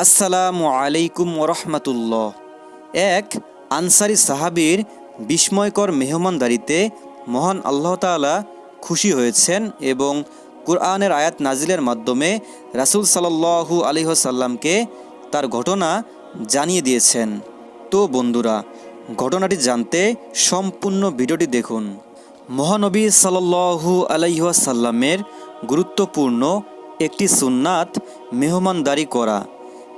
আসসালামু আলাইকুম ওরহমতুল্লাহ। এক, আনসারি সাহাবীর বিস্ময়কর মেহমানদারিতে মহান আল্লাহ তাআলা খুশি হয়েছেন এবং কুরআনের আয়াত নাজিলের মাধ্যমে রাসূল সাল্লাল্লাহু আলাইহি সাল্লামকে তার ঘটনা জানিয়ে দিয়েছেন। তো বন্ধুরা, ঘটনাটি জানতে সম্পূর্ণ ভিডিওটি দেখুন। মহানবী সাল্লাল্লাহু আলাইহি সাল্লামের গুরুত্বপূর্ণ একটি সুন্নাত মেহমানদারি করা।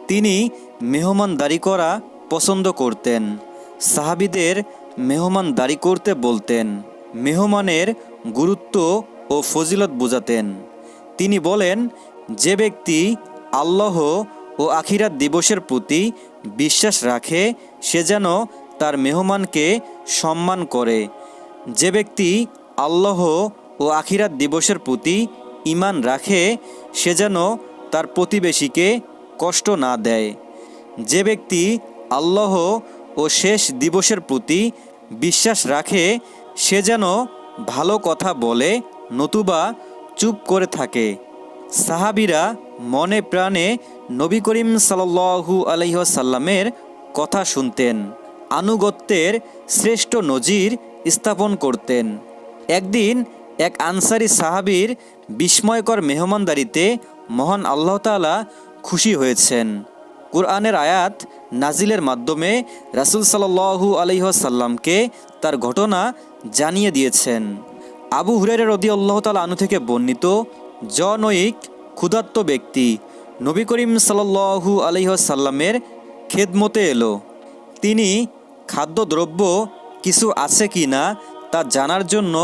তিনি মেহমানদারি করা পছন্দ করতেন। সাহাবিদের মেহমানদারি করতে বলতেন, মেহমানের গুরুত্ব ও ফজিলত বোঝাতেন। তিনি বলেন, যে ব্যক্তি আল্লাহ ও আখিরাত দিবসের প্রতি বিশ্বাস রাখে, সে যেন তার মেহমানকে সম্মান করে। যে ব্যক্তি আল্লাহ ও আখিরাত দিবসের প্রতি ইমান রাখে, সে যেন তার প্রতিবেশীকে কষ্ট না দেয়। যে ব্যক্তি আল্লাহ ও শেষ দিবসের প্রতি বিশ্বাস রাখে, সে যেন ভালো কথা বলে, নতুবা চুপ করে থাকে। সাহাবিরা মনে প্রাণে নবী করিম সাল্লু আলহ্লামের কথা শুনতেন। আনুগত্যের শ্রেষ্ঠ নজির স্থাপন করতেন। একদিন এক আনসারি সাহাবীর বিস্ময়কর মেহমানদারিতে মহান আল্লাহ তাআলা খুশি হয়েছেন। কুরআনের আয়াত নাজিলের মাধ্যমে রাসূল সাল্লাল্লাহু আলাইহি সাল্লামকে তার ঘটনা জানিয়ে দিয়েছেন। আবু হুরাইরা রাদিয়াল্লাহু তাআলা আনু থেকে বর্ণিত জনৈক, ক্ষুধার্ত ব্যক্তি নবী করিম সাল্লাল্লাহু আলাইহি সাল্লামের খেদমতে এলো। তিনি খাদ্যদ্রব্য কিছু আছে কি না তা জানার জন্য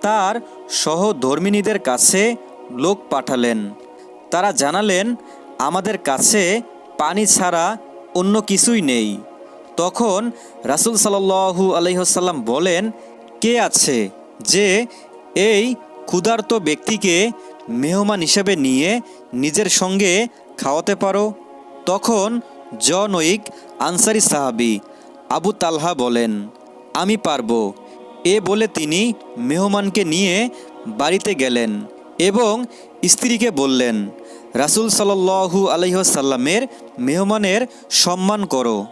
তার সহধর্মিনীদের কাছে লোক পাঠালেন। তারা জানালেন আমাদের কাছে পানি ছাড়া অন্য কিছুই নেই। তখন রাসূল সাল্লাল্লাহু আলহিহসাল্লাম বলেন, কে আছে যে এই ক্ষুধার্ত ব্যক্তিকে মেহমান হিসেবে নিয়ে নিজের সঙ্গে খাওয়াতে পারো? তখন জনৈক আনসারি সাহাবি আবু তালহা বলেন, আমি পারব। এ বলে তিনি মেহমানকে নিয়ে বাড়িতে গেলেন এবং স্ত্রীকে বললেন রাসূল সাল্লাল্লাহু আলহিহসাল্লামের মেহমানের সম্মান করো।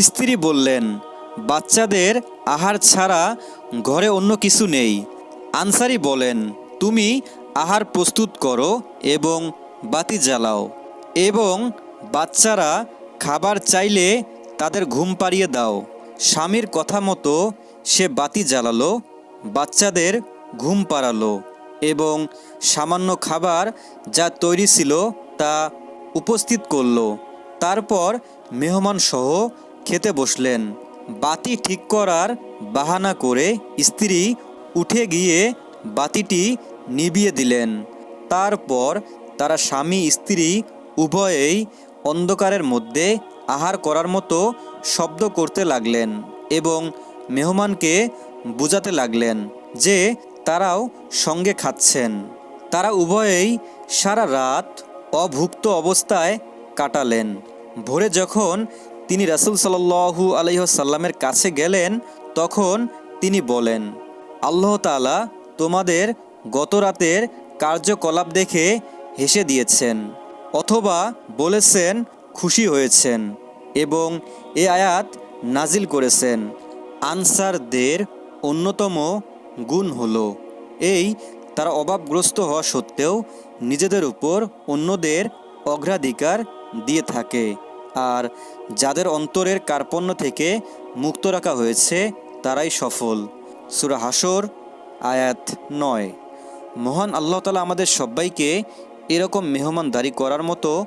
স্ত্রী বললেন, বাচ্চাদের আহার ছাড়া ঘরে অন্য কিছু নেই। আনসারি বলেন, তুমি আহার প্রস্তুত করো এবং বাতি জ্বালাও এবং বাচ্চারা খাবার চাইলে তাদের ঘুম পাড়িয়ে দাও। স্বামীর কথা মতো সে বাতি জ্বালালো, বাচ্চাদের ঘুম পাড়ালো। এবং সামান্য খাবার যা তৈরি ছিল তা উপস্থিত করল। তারপর মেহমান সহ খেতে বসলেন। বাতি ঠিক করার বাহানা করে স্ত্রী উঠে গিয়ে বাতিটি নিভিয়ে দিলেন। তারপর তারা স্বামী স্ত্রী উভয়েই অন্ধকারের মধ্যে আহার করার মতো শব্দ করতে লাগলেন এবং মেহমানকে বুঝাতে লাগলেন যে তারাও সঙ্গে খাচ্ছেন। তারা উভয়েই সারা রাত অভুক্ত অবস্থায় কাটালেন। ভোরে যখন তিনি রাসুল সাল্লু আলহ্লামের কাছে গেলেন, তখন তিনি বলেন, আল্লাহ তালা তোমাদের গত রাতের কার্যকলাপ দেখে হেসে দিয়েছেন অথবা বলেছেন খুশি হয়েছেন এবং এ আয়াত নাজিল করেছেন। আনসারদের অন্যতম গুণ হলো। এই, তারা অভাবগ্রস্ত হওয়া সত্ত্বেও নিজেদের উপর অন্যদের অগ্রাধিকার দিয়ে থাকে। আর যাদের অন্তরের কার্পণ্য থেকে মুক্ত রাখা হয়েছে, তারাই সফল। সুরা হাসর আয়াত নয়। মহান আল্লাহ তালা আমাদের সবাইকে এরকম মেহমানদারি করার মতো